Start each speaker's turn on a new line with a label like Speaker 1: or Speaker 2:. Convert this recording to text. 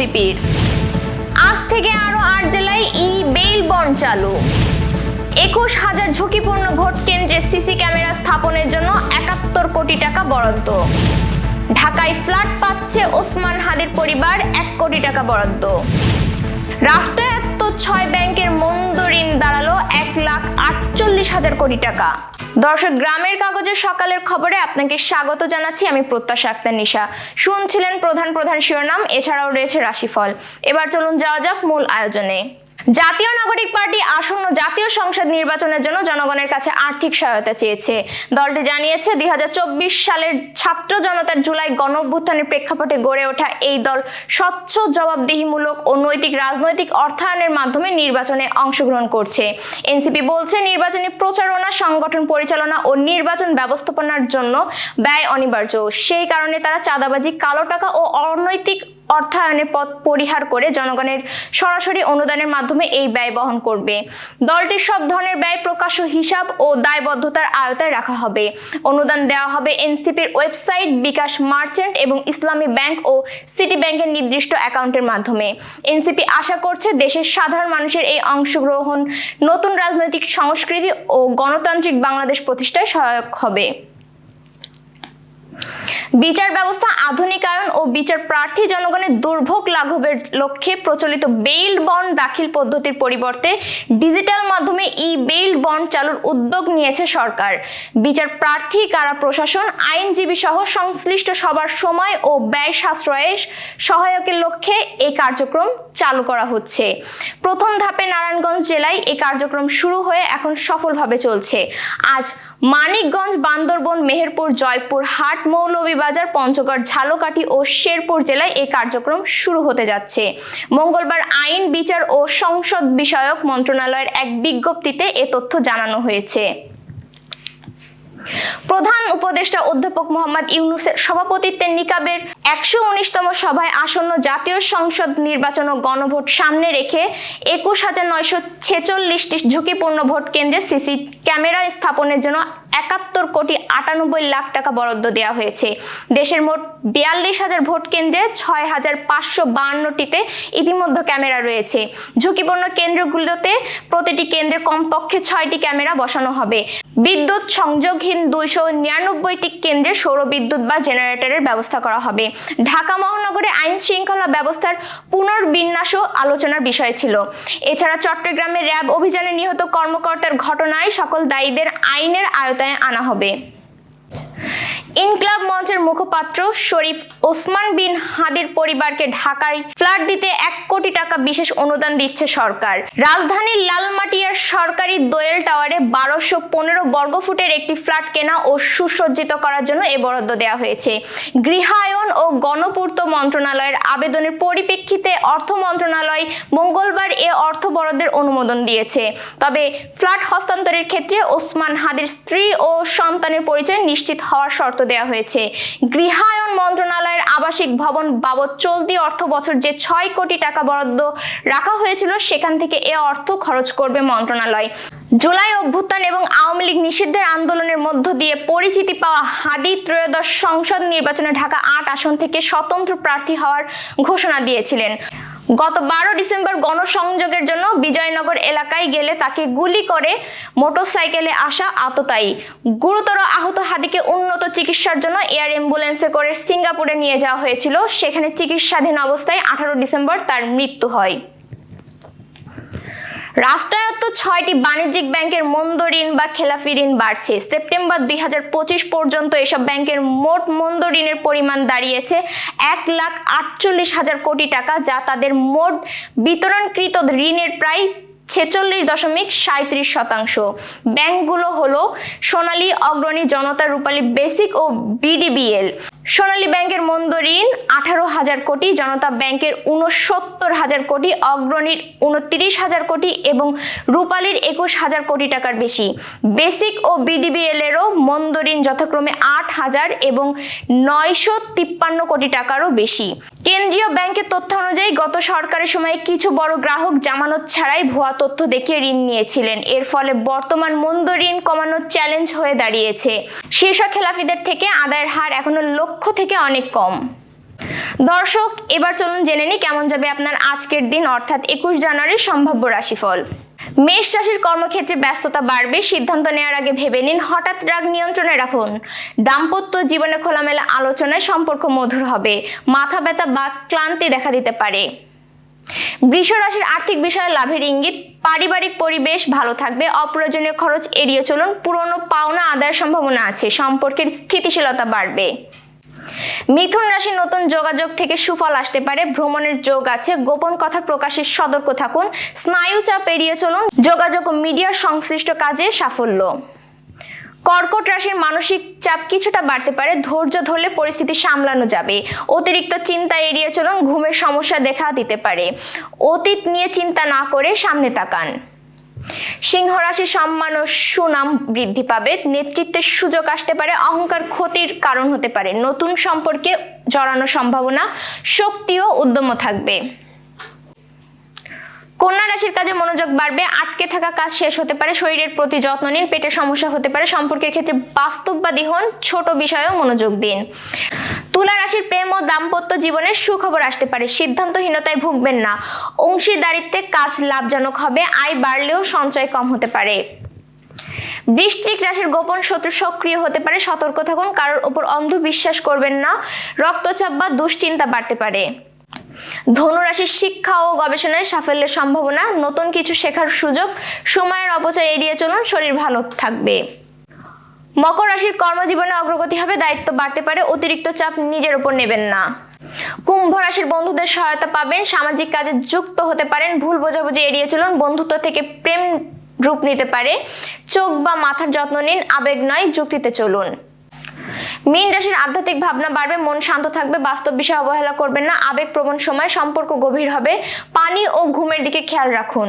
Speaker 1: এনসিপির আজ থেকে আরও আট জেলায় ই বেইল বন্ড চালু। একুশ হাজার ঝুঁকিপূর্ণ ভোট কেন্দ্রে সিসি ক্যামেরা স্থাপনের জন্য একাত্তর কোটি টাকা বরাদ্দ। ঢাকায় ফ্ল্যাট পাচ্ছে ওসমান হাদির পরিবার, এক কোটি টাকা বরাদ্দ। রাষ্ট্রায়ত্ত ছয় ব্যাংকের মন্দ ঋণ দাঁড়াল এক লাখ আটচল্লিশ হাজার কোটি টাকা। দর্শক, গ্রামের কাগজের সকালের খবরে আপনাকে স্বাগত জানাচ্ছি আমি প্রত্যাশা আক্তার নিশা। শুনছিলেন প্রধান প্রধান শিরোনাম, এছাড়াও রয়েছে রাশিফল। এবার চলুন যাওয়া যাক মূল আয়োজনে। জাতীয় নাগরিক পার্টি আসন্ন জাতীয় সংসদ নির্বাচনের জন্য জনগণের কাছে আর্থিক সহায়তা চেয়েছে। দলটি জানিয়েছে দু হাজার চব্বিশ সালের ছাত্র জনতার জুলাই গণঅভ্যুত্থানের প্রেক্ষাপটে গড়ে ওঠা এই দল স্বচ্ছ, জবাবদিহিমূলক ও নৈতিক রাজনৈতিক অর্থায়নের মাধ্যমে নির্বাচনে অংশগ্রহণ করছে। এনসিপি বলছে, নির্বাচনী প্রচারণা, সংগঠন পরিচালনা ও নির্বাচন ব্যবস্থাপনার জন্য ব্যয় অনিবার্য। সেই কারণে তারা চাঁদাবাজি, কালো টাকা ও অনৈতিক অর্থায়নের পথ পরিহার করে জনগণের সরাসরি অনুদানের মাধ্যমে এই ব্যয় বহন করবে। দলটি সব ধরনের ব্যয় প্রকাশ্য হিসাব ও দায়বদ্ধতার আয়তায় রাখা হবে। অনুদান দেওয়া হবে এনসিপির ওয়েবসাইট বিকাশ মার্চেন্ট এবং ইসলামী ব্যাংক ও সিটি ব্যাংকের নির্দিষ্ট অ্যাকাউন্টের মাধ্যমে। এনসিপি আশা করছে দেশের সাধারণ মানুষের এই অংশগ্রহণ নতুন রাজনৈতিক সংস্কৃতি ও গণতান্ত্রিক বাংলাদেশ প্রতিষ্ঠায় সহায়ক হবে। বিচার ব্যবস্থা, আধুনিকায়ন ও বিচার প্রার্থী জনগণের দুর্ভোগ লাঘবের লক্ষ্যে প্রচলিত বেইল বন্ড দাখিল পদ্ধতির পরিবর্তে ডিজিটাল মাধ্যমে ই বেইল বন্ড চালুর উদ্যোগ নিয়েছে সরকার। বিচার প্রার্থী, কারা প্রশাসন, আইনজীবী সহ সংশ্লিষ্ট সবার সময় ও ব্যয় সাশ্রয়ে সহায়কের লক্ষ্যে এই কার্যক্রম চালু করা হচ্ছে। প্রথম ধাপে নারায়ণগঞ্জ জেলায় এই কার্যক্রম শুরু হয়ে এখন সফলভাবে চলছে। আজ মানিকগঞ্জ, বান্দরবন, মেহেরপুর, জয়পুর, হাট, মৌলভীবাজার, পঞ্চগড়, ঝালকাঠি ও শেরপুর জেলায় এই কার্যক্রম শুরু হতে যাচ্ছে। মঙ্গলবার আইন, বিচার ও সংসদ বিষয়ক মন্ত্রণালয়ের এক বিজ্ঞপ্তিতে এ তথ্য জানানো হয়েছে। প্রধান উপদেষ্টা অধ্যাপক মোহাম্মদ ইউনুসের সভাপতিত্বে নিকাবের একশো উনিশতম সভায় আসন্ন জাতীয় সংসদ নির্বাচন ও গণভোট সামনে রেখে একুশ হাজার নয়শো ছেচল্লিশটি ঝুঁকিপূর্ণ ভোট কেন্দ্রে সিসি ক্যামেরা স্থাপনের জন্য একাত্তর কোটি আটানব্বই লাখ টাকা বরাদ্দ দেওয়া হয়েছে। দেশের মোট বিয়াল্লিশ হাজার ভোট কেন্দ্রে ছয় হাজার পাঁচশো বাহান্নটিতে ইতিমধ্যে ক্যামেরা রয়েছে। ঝুঁকিপূর্ণ কেন্দ্রগুলোতে প্রতিটি কেন্দ্রে কমপক্ষে ছয়টি ক্যামেরা বসানো হবে। বিদ্যুৎ সংযোগহীন দুইশো নিরানব্বইটি কেন্দ্রে সৌর বিদ্যুৎ বা জেনারেটরের ব্যবস্থা করা হবে। ঢাকা মহানগরে আইন শৃঙ্খলা ব্যবস্থার পুনর্বিন্যাসও আলোচনার বিষয় ছিল। এছাড়া চট্টগ্রামে র্যাব অভিযানে নিহত কর্মকর্তার ঘটনায় সকল দায়ীদের আইনের আয়তায় আনা হবে। ইনকলাব মঞ্চের মুখপাত্র শরীফ ওসমান বিন হাদির পরিবারকে ঢাকায় ফ্ল্যাট দিতে এক কোটি টাকা বিশেষ অনুদান দিচ্ছে সরকার। রাজধানীর লালমাটিয়ার সরকারি দোয়েল টাওয়ারে বারোশো পনেরো বর্গফুটের একটি ফ্ল্যাট কেনা ও সুসজ্জিত করার জন্য এ বরাদ্দ দেওয়া হয়েছে। গৃহায়ন ও গণপূর্ত মন্ত্রণালয়ের আবেদনের পরিপ্রেক্ষিতে অর্থ মন্ত্রণালয় মঙ্গলবার এ অর্থ বরাদ্দের অনুমোদন দিয়েছে। তবে ফ্ল্যাট হস্তান্তরের ক্ষেত্রে ওসমান হাদির স্ত্রী ও সন্তানের পরিচয় নিশ্চিত হওয়ার শর্ত দেওয়া হয়েছে। গৃহায়ন মন্ত্রণালয়ের আবাসিক ভবন বাবদ চলতি অর্থ বছর যে ছয় কোটি টাকা বরাদ্দ রাখা হয়েছিল, সেখান থেকে এ অর্থ খরচ করবে মন্ত্রণালয়। জুলাই অভ্যুত্থান এবং আওয়ামী লীগ নিষিদ্ধের আন্দোলনের মধ্য দিয়ে পরিচিতি পাওয়া হাদি ত্রয়োদশ সংসদ নির্বাচনে ঢাকা আট আসন থেকে স্বতন্ত্র প্রার্থী হওয়ার ঘোষণা দিয়েছিলেন। গত বারো ডিসেম্বর গণসংযোগের জন্য বিজয়নগর এলাকায় গেলে তাকে গুলি করে মোটরসাইকেলে আসা আততায়ী। গুরুতর আহত হাদিকে উন্নত চিকিৎসার জন্য এয়ার অ্যাম্বুলেন্সে করে সিঙ্গাপুরে নিয়ে যাওয়া হয়েছিল। সেখানে চিকিৎসাধীন অবস্থায় আঠারো ডিসেম্বর তার মৃত্যু হয়। রাষ্ট্রায়ত্ত ছয়টি বাণিজ্যিক ব্যাংকের মন্দ ঋণ বা খেলাফি ঋণ বাড়ছে। সেপ্টেম্বর দুই হাজার পঁচিশ পর্যন্ত এসব ব্যাংকের মোট মন্দ ঋণের পরিমাণ দাঁড়িয়েছে এক লাখ আটচল্লিশ হাজার কোটি টাকা, যা তাদের মোট বিতরণকৃত ঋণের প্রায় ছেচল্লিশ দশমিক সাঁত্রিশ শতাংশ। ব্যাংকগুলো হলো সোনালী, অগ্রণী জনতা, রূপালী বেসিক ও বিডিবিএল। সোনালী ব্যাংকের মন্দ ঋণ আঠারো হাজার কোটি, জনতা ব্যাংকের উনসত্তর হাজার কোটি, অগ্রণীর উনত্রিশ হাজার কোটি এবং রূপালীর একুশ হাজার কোটি টাকার বেশি। বেসিক ও বিডিবিএল এরও মন্দ ঋণ যথাক্রমে আট হাজার এবং নয়শো তিপ্পান্ন কোটি টাকারও বেশি। কেন্দ্রীয় ব্যাংকের তথ্য অনুযায়ী গত সরকারের সময়ে কিছু বড় গ্রাহক জামানত ছাড়াই ভুয়া তথ্য দেখিয়ে ঋণ নিয়েছিলেন। এর ফলে বর্তমান মন্দ ঋণ কমানোর চ্যালেঞ্জ হয়ে দাঁড়িয়েছে। শীর্ষ খেলাফিদের থেকে আদায়ের হার এখনও লক্ষ্য থেকে অনেক কম। দর্শক, এবার চলুন জেনে নিই কেমন যাবে আপনার আজকের দিন, অর্থাৎ একুশ জানুয়ারির সম্ভাব্য রাশিফল। মেষ রাশির কর্মক্ষেত্রে ব্যস্ততা বাড়বে, সিদ্ধান্ত নেওয়ার আগে ভেবে নিন, হঠাৎ রাগ নিয়ন্ত্রণে রাখুন। দাম্পত্য জীবনে খোলামেলা আলোচনায় সম্পর্ক মধুর হবে, মাথা ব্যথা বা ক্লান্তি দেখা দিতে পারে। বৃষ রাশির আর্থিক বিষয়ে লাভের ইঙ্গিত, পারিবারিক পরিবেশ ভালো থাকবে, অপ্রয়োজনীয় খরচ এড়িয়ে চলুন, পুরনো পাওনা আদায়ের সম্ভাবনা আছে, সম্পর্কের স্থিতিশীলতা বাড়বে। মিথুন রাশির নতুন যোগাযোগ থেকে সুফল আসতে পারে, ভ্রমণের যোগ আছে, গোপন কথা প্রকাশের সতর্ক থাকুন, স্নায়ু চাপ এড়িয়ে চলুন, যোগাযোগ ও মিডিয়ার সংশ্লিষ্ট কাজে সাফল্য। কর্কট রাশির মানসিক চাপ কিছুটা বাড়তে পারে, ধৈর্য ধরলে পরিস্থিতি সামলানো যাবে। অতিরিক্ত চিন্তা এড়িয়ে চলুন, ঘুমের সমস্যা দেখা দিতে পারে। অতীত নিয়ে চিন্তা না করে সামনে তাকান। সিংহ রাশির সম্মান ও সুনাম বৃদ্ধি পাবে। নেতৃত্বের সুযোগ আসতে পারে। অহংকার ক্ষতির কারণ হতে পারে। নতুন সম্পর্কে জড়ানোর সম্ভাবনা, শক্তি ও উদ্যমও থাকবে। কন্যা রাশির কাজে মনোযোগ বাড়বে। আটকে থাকা কাজ শেষ হতে পারে। শরীরের প্রতি যত্ন নিন। পেটের সমস্যা হতে পারে। সম্পর্কের ক্ষেত্রে বাস্তববাদী হন। ছোট বিষয়েও মনোযোগ দিন। তুলা রাশির প্রেম ও দাম্পত্য জীবনের সুখবর আসতে পারে। সিদ্ধান্তহীনতায় ভুগবেন না। অংশীদারিত্বে কাজ লাভজনক হবে, আয় বাড়লেও সঞ্চয় কম হতে পারে। বৃশ্চিক রাশির গোপন শত্রু সক্রিয় হতে পারে, সতর্ক থাকুন, কারোর ওপর অন্ধ বিশ্বাস করবেন না, রক্তচাপ বা দুশ্চিন্তা বাড়তে পারে। ধনুরাশির শিক্ষা ও গবেষণায় সাফল্যের সম্ভাবনা, নতুন কিছু শেখার সুযোগ, সময়ের অপচয় এড়িয়ে চলুন, শরীর ভালো থাকবে। মকর রাশির কর্মজীবনে অগ্রগতি হবে, দায়িত্ব বাড়তে পারে, অতিরিক্ত চাপ নিজের উপর নেবেন না। কুম্ভ রাশির বন্ধুদের সহায়তা পাবেন, সামাজিক কাজে যুক্ত হতে পারেন, ভুল বোঝাবুঝি এড়িয়ে চলুন, বন্ধুত্ব থেকে প্রেম রূপ নিতে পারে। চোখ বা মাথার যত্ন নিন, আবেগ নয়, যুক্তিতে চলুন। মীন রাশির আধ্যাত্মিক ভাবনা বাড়বে, মন শান্ত থাকবে, বাস্তব বিষয়ে অবহেলা করবেন না, আবেগপ্রবণ সময় সম্পর্ক গভীর হবে, পানি ও ঘুমের দিকে খেয়াল রাখুন।